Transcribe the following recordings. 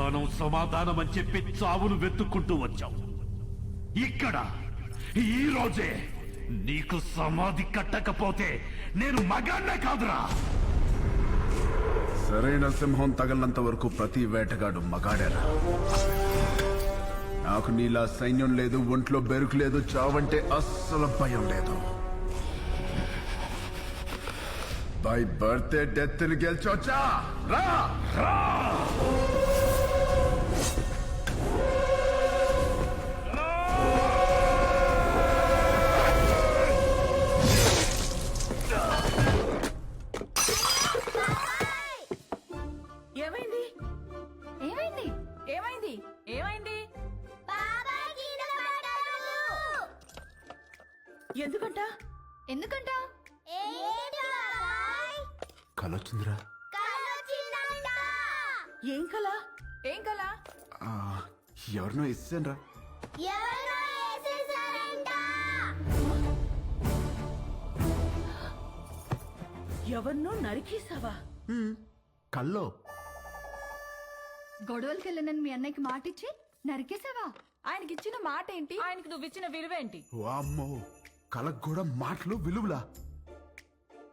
సమాధానం సమాధానం అని చెప్పి చావును వెతుక్కుంటూ వచ్చావు. ఇక్కడ ఈ రోజే నీకు సమాధి కట్టకపోతే నేను మగాన్నే కాదురా. సరైన సింహం తగలనంత వరకు ప్రతి వేటగాడు మగాడేరా. నాకు నీలా సైన్యం లేదు ఒంట్లో బెరుకు లేదు చావంటే అస్సలు భయం లేదు. బై బర్త్డే డెత్ని గెలిచొచ్చా రా రా. కలొచ్చిందిరా ఏం కలా? ఏం కలా? ఎవరినో ఇస్తాను ఎవరినో నరికేసావా కల్లో. గొడవలకి వెళ్ళనని మీ అన్నయ్యకి మాటిచ్చి నరికేసావా ఆయనకి ఇచ్చిన మాట ఏంటి ఆయనకి నువ్వు ఇచ్చిన విలువేంటి? వామ్మో కలకు కూడా మాటలు విలువలా.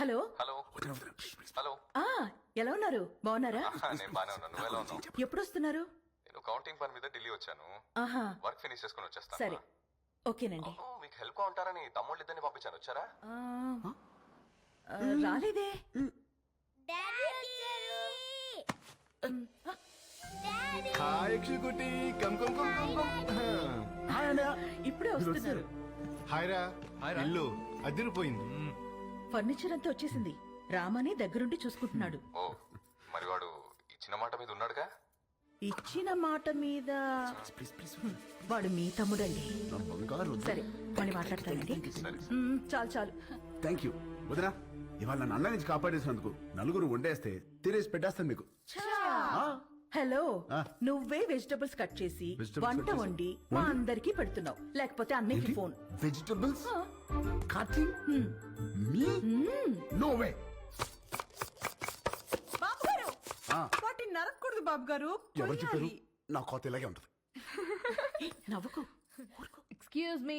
హలో? హలో. హలో. ఆ ఎలా ఉన్నారు? బాగున్నారా? నేను బానే ఉన్నాను. నువ్వు ఎలా ఉన్నావు? ఎప్పుడు వస్తున్నారు నేను కౌంటింగ్ పని మీద ఢిల్లీ వచ్చాను. ఆహా. వర్క్ ఫినిష్ చేసుకుని వచ్చేస్తాను. సరే. ఓకేనండి. అవును, మీకు హెల్ప్గా ఉంటారని తమ్ముళ్ళు ఇద్దరిని పంపించాను. వచ్చారా? ఆ, ఆ, రాలేదే. ఇప్పుడే వస్తున్నారు. హాయ్రా. ఇల్లు అదిరిపోయింది ఫర్నిచర్ అంతా వచ్చేసింది. రామని దగ్గరుండి చూసుకుంటున్నాడు. ఓ మరి వాడు ఇచ్చిన మాట మీద ఉన్నాడుగా? ఇచ్చిన మాట మీద వాడు మీ తమ్ముడండి. నా బంగారు సరే మళ్ళీ మాట్లాడతానండి. చాలు చాలు. థ్యాంక్ యూ వదినా ఇవాళ నన్ను అన్న నుంచి కాపాడేసినందుకు నలుగురు వండేస్తే తినేసి పెట్టేస్తాను మీకు. హలో ఆ. నువ్వే వెజిటబుల్స్ కట్ చేసి Vegetables వంట చేసి? వండి మా అందరికి పెడుతున్నావు. లేకపోతే అన్నయ్యకి phone. Vegetables cutting me no way బాబు గారు వాటిని నరకూడదు బాబు గారు ఎవరు చెప్పారు? కొయ్యాలి. నా కోత ఇలాగే ఉంటుంది. నవ్వుకు. ఎక్స్క్యూజ్ మీ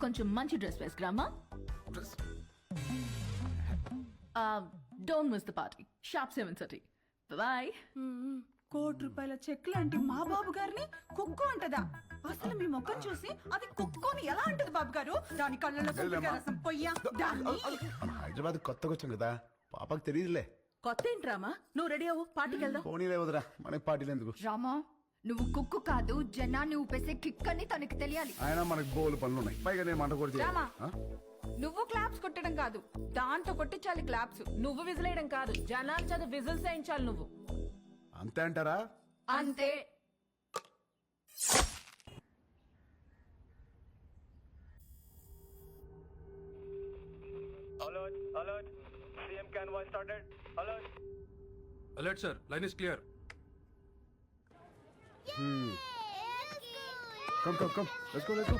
కొంచెం మంచి dress వేసుకురామా don't miss the party sharp seven thirty bye కోటి రూపాయల చెక్ లాంటి మా బాబు గారిని కుక్కు అంటదా? అసలు మీ ముఖం చూసి అది కుక్కుని ఎలా అంటది బాబు గారు? దాని కళ్ళలో రసం పొయ్యా. హైదరాబాద్ కొత్తగా వచ్చాం కదా. పాపకు తెలియదులే. కొత్త ఏంట్రామా నువ్వు రెడీ అవ్వు పార్టీకి వెళ్దాం. పోనీలే వదరా మనకి పార్టీలు ఎందుకు? రామా నువ్వు కుక్కు కాదు జనాన్ని ఊపేసే కిక్ అని తనకి తెలియాలి. ఆయన మనకు బోలు పనులు ఉన్నాయి పైగా నేను మంట కూడా రామా. నువ్వు క్లాప్స్ కొట్టడం కాదు దాంతో కొట్టించాలి క్లాప్స్. నువ్వు విజిలేయడం కాదు జనాలు చదువు విజిల్స్ వేయించాలి నువ్వు. అంతే అంటారా? అంతే. Alert sir line is clear come come come let's go let's go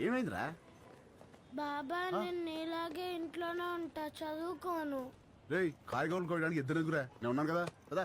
ఏమైందిరా? బాబా నేను నీలాగే ఇంట్లోనే ఉంటా చదువుకోను. రేయ్ కాయగూరలు కోయడానికి ఇద్దరు ఎదురా నేను ఉన్నాను కదా కదా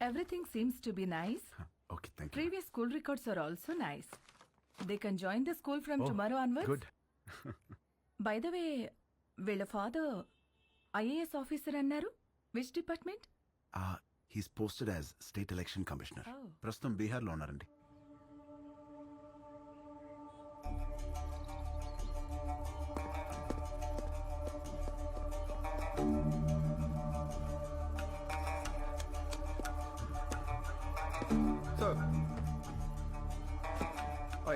Everything seems to be nice. Okay thank you Previous school records are also nice. They can join the school from tomorrow onwards. Good By the way, వీళ్ళ ఫాదర్ ఐఏఎస్ ఆఫీసర్ అన్నారు which department he's posted as state election commissioner Oh. ప్రస్తుతం బీహార్లో ఉన్నారండి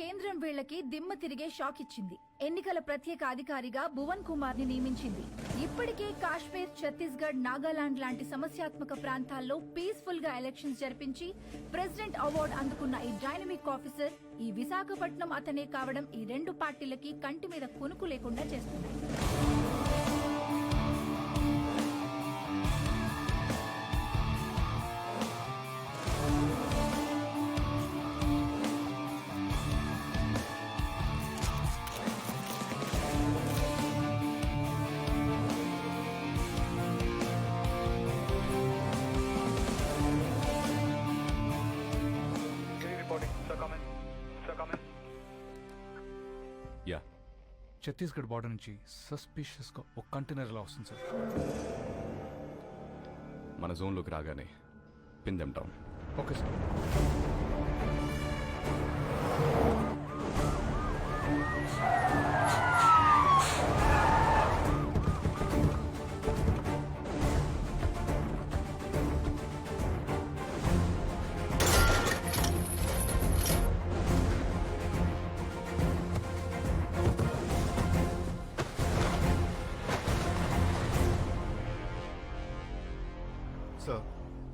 కేంద్రం వీళ్ళకి దిమ్మ తిరిగే shock ఇచ్చింది. ఎన్నికల ప్రత్యేక అధికారిగా భువన్ కుమార్ని నియమించింది. ఇప్పటికే కాశ్మీర్ ఛత్తీస్గఢ్ నాగాలాండ్ లాంటి సమస్యాత్మక ప్రాంతాల్లో పీస్ఫుల్గా ఎలక్షన్స్ జరిపించి ప్రెసిడెంట్ అవార్డు అందుకున్న ఈ డైనమిక్ ఆఫీసర్ ఈ విశాఖపట్నం అతనే కావడం ఈ రెండు పార్టీలకి కంటి మీద కునుకు లేకుండా చేస్తున్నాయి. ఛత్తీస్గఢ్ బార్డర్ నుంచి సస్పిషియస్గా ఒక కంటైనర్ ఇలా వస్తుంది సార్? మన జోన్లోకి రాగానే పిందెం down. Okay sir.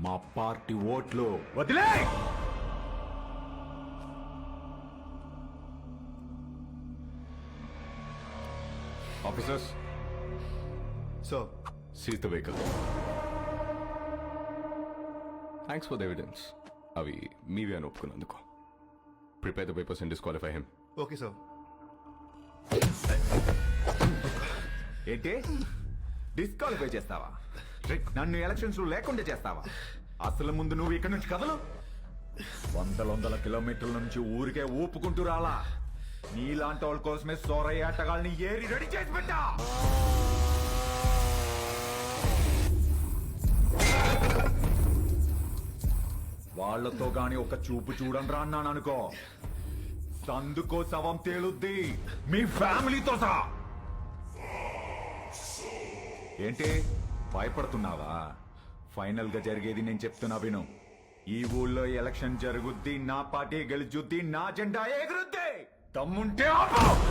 మా పార్టీ ఓట్లు. వదిలే! Officers. Sir seize the vehicle. Thanks for the evidence అవి మీవే అని ఒప్పుకున్నందుకు. Prepare the papers and disqualify him okay sir ఏంటి? డిస్క్వాలిఫై చేస్తావా? నన్ను ఎలక్షన్స్లో లేకుండా చేస్తావా? అసలు ముందు నువ్వు ఇక్కడ నుంచి కదలు. వందల వందల కిలోమీటర్ల నుంచి ఊరికే ఊపుకుంటూ రాలా. నీలాంటి వాళ్ళ కోసమే సోరయ్య ఆటగాళ్ళని ఏరి రెడీ చేసి పెట్టా. వాళ్ళతో గాని ఒక చూపు చూడండి రా అన్నాను అనుకో. సందుకో శవం తేలుద్ది. మీ ఫ్యామిలీతో సహా. ఏంటి? భయపడుతున్నావా? ఫైనల్గా జరిగేది నేను చెప్తున్నా విను. ఈ ఊళ్ళో ఎలక్షన్ జరుగుద్ది నా పార్టీ గెలుచుద్ది నా జెండా ఎగురుద్ది. తమ్ముంటే ఆపు!